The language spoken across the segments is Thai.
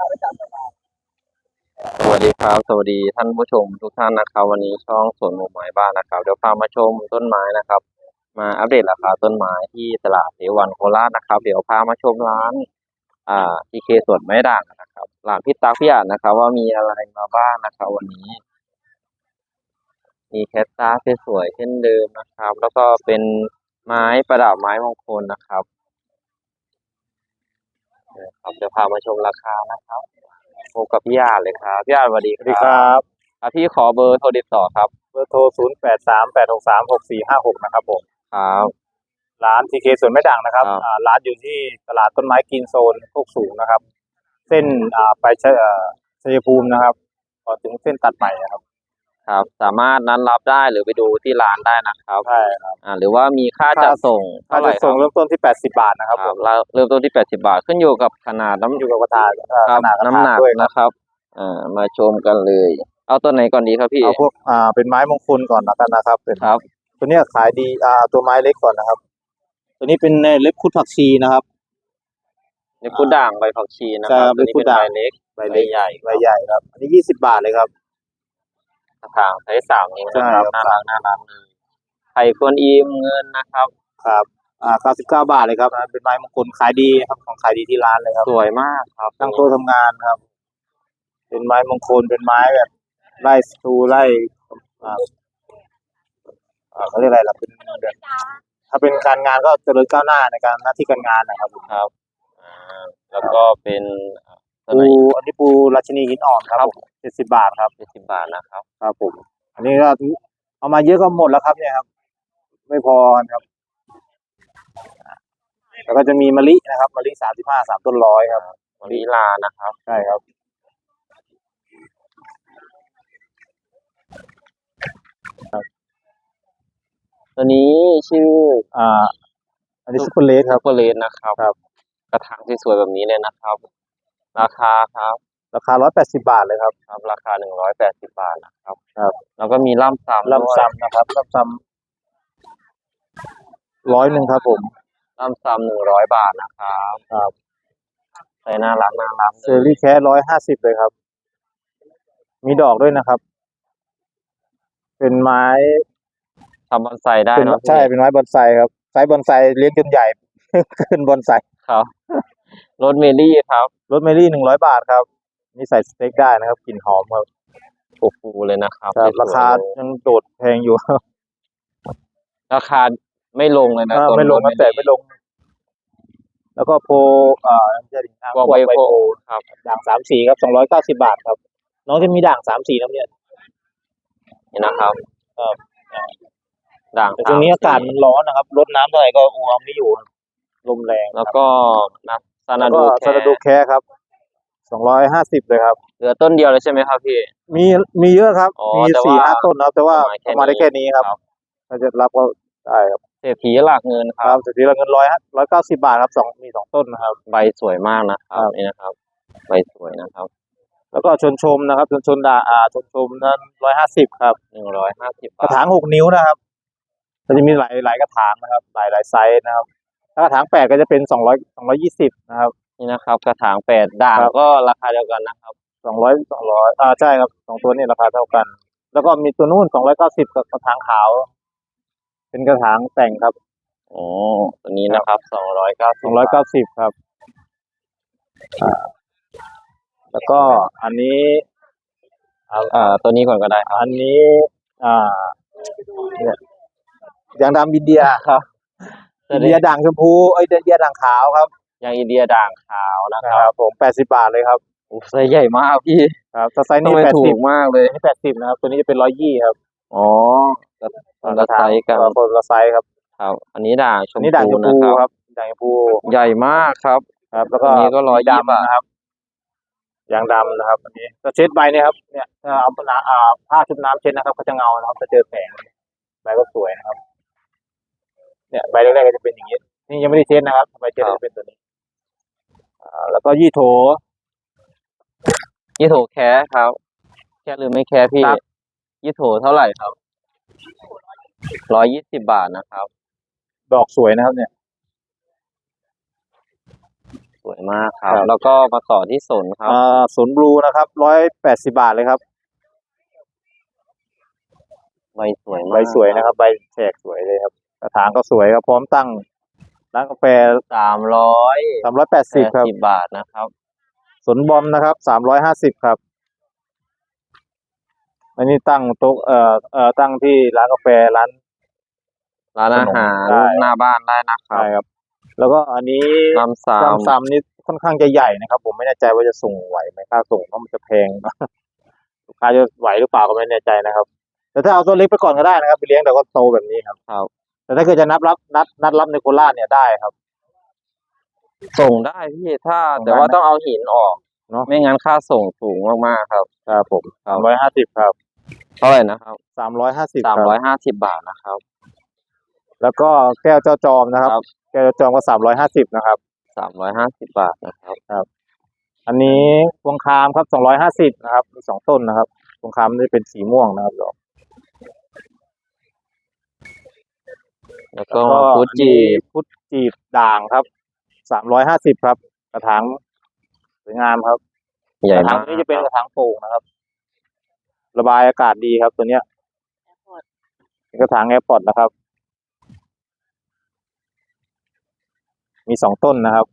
สวัสดีครับ สวัสดีท่านผู้ชมทุกท่านนะครับ วันนี้ช่องสวนหมู่ไม้บ้านนะครับ เดี๋ยวพามาชมต้นไม้นะครับ มาอัปเดตราคาต้นไม้ที่ตลาดเทวันโคราชนะครับ เดี๋ยวพามาชมร้านอ่าทีเคสวนไม้ด่างนะครับร้านพี่ตักพี่อาจนะครับ ว่ามีอะไรมาบ้างนะครับ วันนี้ มีแคตตาสวยๆเช่นเดิมนะครับ แล้วก็เป็นไม้ประดับไม้มงคลนะครับ ครับเดี๋ยวพามาชมราคานะครับพบกับพี่อาจเลยครับพี่อาจสวัสดีสวัสดีครับอะพี่ขอเบอร์โทรติดต่อครับเบอร์โทร 0 8 3 8 6 3 6 4 5 6 นะครับผม ครับ ร้านทีเคสวนไม่ด่างนะครับครับ อ่าร้านอยู่ที่ตลาดต้นไม้กินโซนโคกสูงนะครับ เส้นอ่าไปเชเอ่อชัยภูมินะครับพอถึงเส้นตัดใหม่นะครับ ครับ สามารถนัดรับได้หรือไปดูที่ร้านได้นะครับใช่ครับ อ่าหรือว่ามีค่าจัดส่งค่าเท่าไหจะร่คส่รังบเริ่มต้นที่ 80 บาทนะครับคผรับมแล้วเริ่มต้นที่ 80 บาท ขึ้นอยู่กับขนาดน้ำอยู่กับกระถางเอ่อครัขบนาดกระน้ำถางหนักด้วยครับนะครับอ่ามาชมกันเลย เอาตัวไหนก่อนดีครับพี่เอาพวกอ่าเป็นไม้มงคลก่อนแล้วกันนะครับเป็นครับ ตัวเนี้ยขายดีอ่าตัวไม้เล็กก่อนนะครับ ตัวนี้เป็นเล็บคุดผักชีนะครับ นี่คุดด่างใบผักชีนะคใช่รับครับตัวนี้เป็นนี่คุดด่างใบเล็กใบเล็กใหญ่ ใบใหญ่ครับ อันนี้ 20 บาทเลยครับ กระถางไซส์สามนิ้วนะคใช่รับครับน่ารักน่ารักเลยไข่กวนอิมเงินนะครับ ครับอ่า99บาทเลยครับอันนั้นเป็นไม้มงคลขายดีครับของขายดีที่ร้านเลยครับ สวยมากครับตั้งโต๊ะทำงานครับ เป็นไม้มงคลเป็นไม้แบบไล่สตูไล่อ่าอ่าเขาเรียกอะไรล่ะเป็นแบบถ้าเป็นการงานก็เจริญก้าวหน้าในการหน้าที่การงานนะครับผมครับอ่าแล้วก็เป็นตัว ปูไหนอันนี้ปูราชินีหินอ่อนครับผม70บาทครับเจ็ดสิบบาทนะครับ ครับผม อันนี้ก็เอามาเยอะก็หมดแล้วครับเนี่ยครับ ไม่พอครับ แล้วก็จะมีมะลินะครับมะลิสามสิบห้าสามต้นร้อยครับมะลิลานะครับ ใช่ครับ ตัวนี้ชื่อ อ่า อันนี้ซุปเปอร์เลสครับเปอร์เลนนะครับ ครับ กระถางที่สวยแบบนี้เลยนะครับ ราคาครับ ราคาร้อยแปดสิบาทเลยครับ ครับ ราคาหนึ่งร้อยแปดสิบบาทนะครับ ครับ แล้วก็มีล่ำซ้ำลำซ้ำนะครับลำซ้ำร้อยหนึ่งครับผมล่ำซ้ำหนึ่งร้อยบาทนะครับครับใส่น่ารักน่ารักเซอรี่แคสร้อยห้าสิบเลยครับ มีดอกด้วยนะครับ เป็นไม้ทำบอนไซได้เป็นเนอะใช่ เป็นไม้บอนไซครับไซส์บอนไซเลี้ยงจนใหญ่ ขึ้นบอนไซครับ รถเมลี่ครับรถเมลี่หนึ่งร้อยบาทครับ นี่ใส่สเต็กได้นะครับกลิ่นหอมครับฟูฟูๆเลยนะครับครับสวยๆราคาเลยยังโดดแพงอยู่ราคาไม่ลงเลยนะอ่าตัวไม่ลงรถครับแต่ไม่ลง แล้วก็โพอ่าจะดิ่งน้ำวอลพวไวกใบโฟโพครับ ด่างสามสีครับสองร้อยเก้าสิบาทครับ น้องจะมีด่างสามสีนะเนี่ย นี่นะครับครับ ด่างแต่ช่วงนี้อากาศมันร้อนนะครับรดน้ำเท่าไหร่ก็อวมไม่อยู่ครับลมแรง แล้วก็นับ ซาแล้นาวก็ดูซานาดูแคร์ครับสองร้อยห้าสิบเลยครับ เหลือต้นเดียวเลยใช่ไหมครับพี่ มีมีเยอะครับ อ๋อมีแต่สี่ว่าห้าต้นนะครับ แต่ว่าประเอามามาณแค่ได้แค่นี้ครับ ครับ ถ้าจะรับก็ได้ครับเศรษฐีหลักเงินคครัรับบสุดที่เราเงินร้อยร้อยเก้าสิบาทครับสองมีสองต้นนะครับ ใบสวยมากนะครับครับนี่นะครับ ใบสวยนะครับแล้วก็ชนชมนะครับ ชนชมด่าอ่าชนชมนั้นร้อยห้าสิบครับ หนึ่งร้อยห้าสิบกระบาทถางหกนิ้วนะครับก็จะมีหลายหลายกระถางนะครับ หลายหลายไซส์นะครับ ถ้ากระถางแปดก็จะเป็นสองร้อยสองร้อยยี่สิบนะครับนี่นะครับ กระถางแปดด่างครับก็ราคาเดียวกันนะครับสองร้อยสองร้อยอ่าใช่ครับสองตัวนี้ราคาเท่ากัน แล้วก็มีตัวนู้นสองร้อยเก้าสิบกับกระถางขาว เป็นกระถางแต่งครับโอ้ตัวนี้นะครับสองร้อยเก้าสองร้อยเก้าสิบครับอ่าแล้วก็อันนี้อ่าตัวนี้ก่อนก็ได้ครับอันนี้ อ่าเนี่ยยางดำอินเดียครับอิน เดียด่างชมพูเอ้ยอินเดียด่างขาวครับยังอินเดียด่างขาวนะนะคครับรับ ผมแปดสิบาทเลยครับโอ้ไซส์ใหญ่มากพี่ครับถ้าไซส์ทำนี้ไมแปดถูสิบกมากเลยอันนี้แปดสิบนะครับ ตัวนี้จะเป็นร้อยยี่ครับอ๋อคนละไซส์กันเออคนละไซส์ครับครับ อันนี้ด่างชอัมนนี้ด่างชพูมนะพูคครับรับด่างชมพูใหญ่มากครับ ครับ แล้วก็อันนี้ก็120ดำนะครับยางดำนะครับ อันนี้จะเช็ดใบเนี่ยครับ เนี่ยถ้าเอาน้ำอ่าผ้าชุบน้ำเช็ดนะครับก็จะเงานะครับจะเจอแสงใบก็สวยนะครับ เนี่ยใบแรกๆก็จะเป็นอย่างนี้ นี่ยังไม่ได้เช็ดนะครับใบเช็ดก็จะเป็นตัวนี้อ่าแล้วก็ยี่โถ ยี่โถแค่ครับ แค่หรือไม่แค่พี่ครับยี่โถเท่าไหร่ครับร้อยยี่สิบบาทนะครับ ดอกสวยนะครับ เนี่ย สวยมากครับครับแล้วก็มาต่อที่สนครับอ่าสนบลูนะครับร้อยแปดสิบาทเลยครับใบสวยมากใบสวยนะครับ ใบแฉกสวยเลยครับ กระถางก็สวยครับพร้อมตั้งร้านกาแฟสามร้อยสามร้อยแปดแปสิบดครับสิบบาทนะครับ สนบอมนะครับสามร้อยห้าสิบครับ อันนี้ตั้งโต๊ะเอ่อเอ่อตั้งที่ร้านกาแฟร้าน ร้านอาหารได้ หน้าบ้านได้นะครับใช่ครับ แล้วก็อันนี้ลำสามลำซำนี่ค่อนข้างจะใหญ่นะครับ ผมไม่แน่ใจว่าจะส่งไหวไหมค่าส่งเพราะมันจะแพง ลูกค้าจะไหวหรือเปล่าก็ไม่แน่ใจนะครับ แต่ถ้าเอาตัวเล็กไปก่อนก็ได้นะครับไปเลี้ยงแต่ก็โตแบบนี้ครับ ครับ แต่ถ้าเกิดจะนับรับนัดนัดรับในโคราชเนี่ยได้ครับ ส่งได้พี่ถ้าส่งได้แต่ว่าต้องเอาหินออกเนอะไม่งั้นค่าส่งสูงมากๆครับ ครับผมครัสาบมร้อยห้าสิบครับเท่าไหร่นะครับสามร้อยห้าสิบสามร้อยห้าสิบบาทนะครับ แล้วก็แก้วเจ้าจอมนะครับ ครับ แก้วเจ้าจอมก็สามร้อยห้าสิบนะครับ สามร้อยห้าสิบบาทนะครับ อันนี้พวงคามครับสองร้อยห้าสิบนะครับมีสองต้นนะครับพวงคามนี่เป็นสีม่วงนะครับดอก แล้วก็แล้วฟูจิอันนี้พุทธจีบด่างครับ สามร้อยห้าสิบครับ กระถางสวยงามครับใหญ่กระถามางกนี้จะเป็นกระถางโปร่งนะครับ ระบายอากาศดีครับตัวเนี้ยเป็นกระถางแอร์พอร์ตนะครับ มีสองต้นนะครับ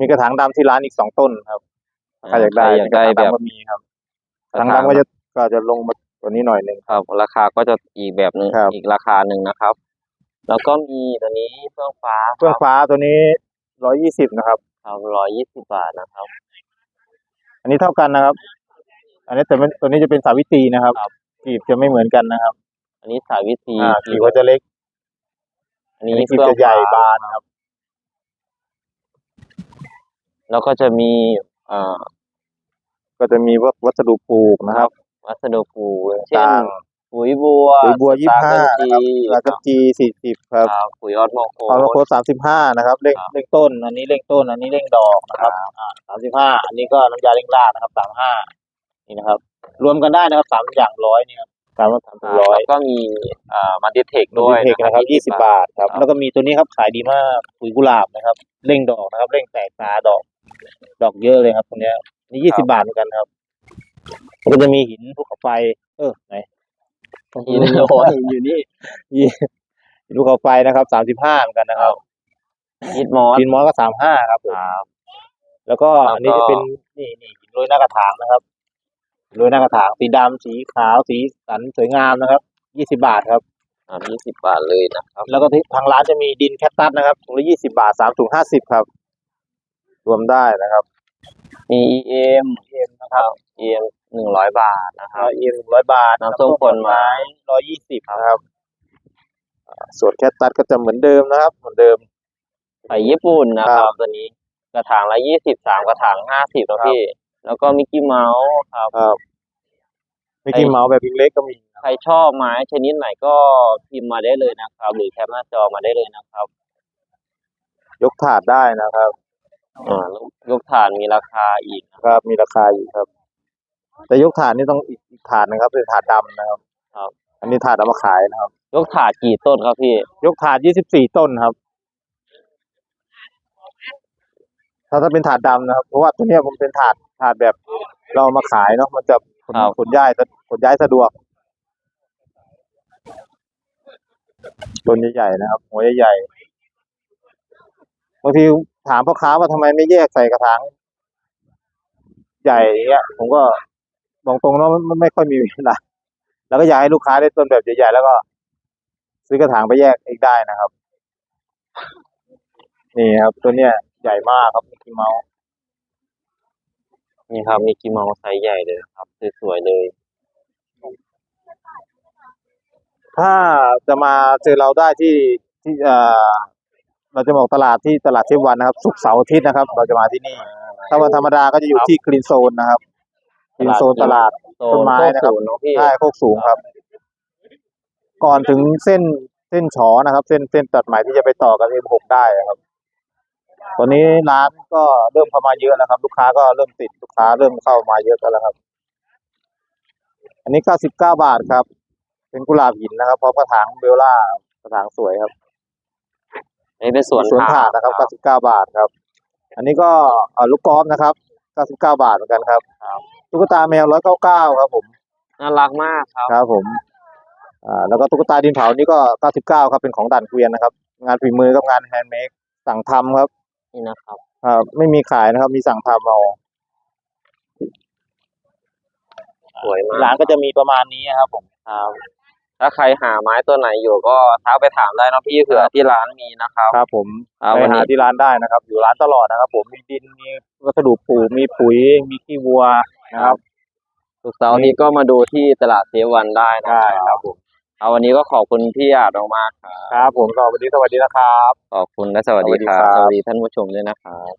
มีกระถางดำที่ร้านอีกสองต้นครับใครอยากได้ใครอยากได้กระแบถางบดำก็มีครับกระถางดำก็จะก็จะลงมาตัวนี้หน่อยหนึ่ง ครับ ราคาก็จะอีกแบบหนึ่งครับ อีกราคาหนึ่งนะครับ แล้วก็มีตัวนี้เฟื่องฟ้าเครื่องฟ้าตัวนี้ร้อยยี่สิบนะครับ ครับร้อยยี่สิบบาทนะครับ อันนี้เท่ากันนะครับ อันนี้แต่ไม่ตัวนี้จะเป็นสาวิตรีนะครับกีบจะไม่เหมือนกันนะครับ อันนี้สายวิธีอ่ากีบก็จะเล็ก อันอันนี้นี้กีบเฟื่องจะใหญ่ฟ้าบานนะครับ แล้วก็จะมีเอ่อก็จะมีพวกวัสดุปลูกนะครับวัสดุปลูกอย่างเช่นต่าง ปุ๋ยบัวปุ๋ยบัวสยี่ตาห้าร์เกินจีแล้วก็จีสี่สิบครับครับปุ๋ยออสโมโคพาราโคสามสิบห้านะครับเร่งครับเร่งต้น อันนี้เร่งต้น อันนี้เร่งดอกนะครับอ่าสามสิบห้าอันนี้ก็น้ำยาเร่งรากนะครับสามห้านี่นะครับ รวมกันได้นะครับสามอย่างร้อยเนี่ยสามสามอ่าร้อยแล้วก็มีเอ่อมาดิเทคด้ด้ววยยเทคนะครับยี่สิบบาทครับครับแล้วก็มีตัวนี้ครับขายดีมากปุ๋ยกุหลาบนะครับ เร่งดอกนะครับ เร่งแตกตาดอก ดอกเยอะเลยครับตรงเนี้ยนี่ยี่สิบาทเหมือนกันครับแล้วก็จะมีหินภูเขาไฟ เออไหน หินโอ้ยอยู่นี่หินภูเขาไฟนะครับสามสิบห้าเหมือนกันนะครับฮิตมอสหินมอสก็สามห้าครับผมแล้วก็แล้วก็อันนี้จะเป็นนี่นี่หินโรยหน้ากระถางนะครับหินโรยหน้ากระถางสีดำสีขาวสีสันสวยงามนะครับยี่สิบาทครับอ่ายี่สิบบาทเลยนะครับ แล้วก็ที่ทางร้านจะมีดินแคคตัสนะครับถุงละยี่สิบาทสามถุงห้าสิบครับ รวมได้นะครับ มี EM เอ็มนะครับ EM หนึ่งร้อยบาทนะครับ เอ็มร้อยบาทน้ำส้มผลไม้ ร้อยยี่สิบนะครับอ่าส่วนแคคตัสก็จะเหมือนเดิมนะครับ เหมือนเดิมไปญี่ปุ่นนะคครัรับบตัวนี้กระถางละยี่สิบสามกระถางห้าสิบนะพี่ แล้วก็มิกกี้เมาส์ครับ ครับมิกกี้เมาส์แบบเล็กๆก็มีใครชอบไม้ชนิดไหนก็พิมพ์มาได้เลยนะครับ หรือแคปหน้าจอมาได้เลยนะครับ ยกถาดได้นะครับ อ่าแล้วยกฐานมีราคาอีกนะครับ มีราคาอยู่ครับ แต่ยกถาดนี่ต้องอีกอีกถาดนะครับ เป็นถาดดำนะครับ ครับ อันนี้ถาดเอามาขายนะครับ ยกถาดกี่ต้นครับพี่ยกถาดยี่สิบสี่ต้นครับ ถ้าถ้าเป็นถาดดำนะครับ เพราะว่าตัวเนี้ยผมเป็นถาดถาดแบบเราเอามาขายเนาะ มันจะขนครับขนย้ายสะขนย้ายสะดวก ต้นใหญ่ๆนะครับ หัวใหญ่ๆบางที ถามพ่อค้าว่าทำไมไม่แยกใส่กระถางใหญ่อย่างเงี้ย ผมก็บอกตรงๆว่ามันไม่ค่อยมีเวลาแล้วก็อยากให้ลูกค้าได้ต้นแบบใหญ่ๆแล้วก็ ซื้อกระถางไปแยกเองได้นะครับ นี่ครับ ตัวเนี้ยใหญ่มากครับมิกกี้เมาส์นี่ครับมิกกี้เมาส์ไซส์ใหญ่เลยครับสวยๆเลย ถ้าจะมาเจอเราได้ที่ที่เอ่อ เราจะบอกตลาดที่ตลาดเทพวันนะครับศุกร์เสาร์อาทิตย์นะครับ เราจะมาที่นี่ ถ้าวันธรรมดาก็จะอยู่ที่กรีนโซนนะครับกรีนโซนตลาดโซต้นไม้นะครับโคกสูงเนอะพี่ใช่โคกสูงครับ ก่อนถึงเส้นเส้นฉอนะครับ เส้นเส้นตัดใหม่ที่จะไปต่อกับเอ็มหกได้ครับ ตอนนี้ร้านก็เริ่มเข้ามาเยอะแล้วครับ ลูกค้าก็เริ่มติดลูกค้าเริ่มเข้ามาเยอะกันแล้วครับ อันนี้เก้าสิบเก้าบาทครับ เป็นกุหลาบหินนะครับพร้อมกระถางเบลล่ากระถางสวยครับ นี่เป็นสวนสวนถาดนะครับคเก้าสิบเก้าบาทครับ อันนี้ก็เอ่อลูกกอล์ฟนะครับ 99 บาทเหมือนกันครับตุ๊กตาแมว 199 ครับผม น่ารักมากครับ ครับผม อ่า แล้วก็ตุ๊กตาดินเผานี่ก็ 99 ครับ เป็นของด่านเกวียนนะครับ งานฝีมือกับงานแฮนด์เมดสั่งทำครับ นี่นะครับครับไม่มีขายนะครับ มีสั่งทำเอา สวยมากร้านก็จะมีประมาณนี้ครับผม ครับ ถ้าใครหาไม้ตัวไหนอยู่ก็ทักไปถามได้นะพี่เผื่อที่ร้านมีนะครับครับผมครับไปวันหานี้ที่ร้านได้นะครับ อยู่ร้านตลอดนะครับ ผมมีดินมีวัสดุปลูกมีปุ๋ย มีขี้วัวนะครับสุกร์เสาร์นี้ก็มาดูที่ตลาดเซวันได้นะได้ครับผมเอาวันนี้ก็ขอบคุณพี่อาจมากๆครับครับผมก็วันนี้สวัสดีนะครับ ขอบคุณและสวัสดีครับสวัสดีครับสวัสดีท่านผู้ชมด้วยนะครับ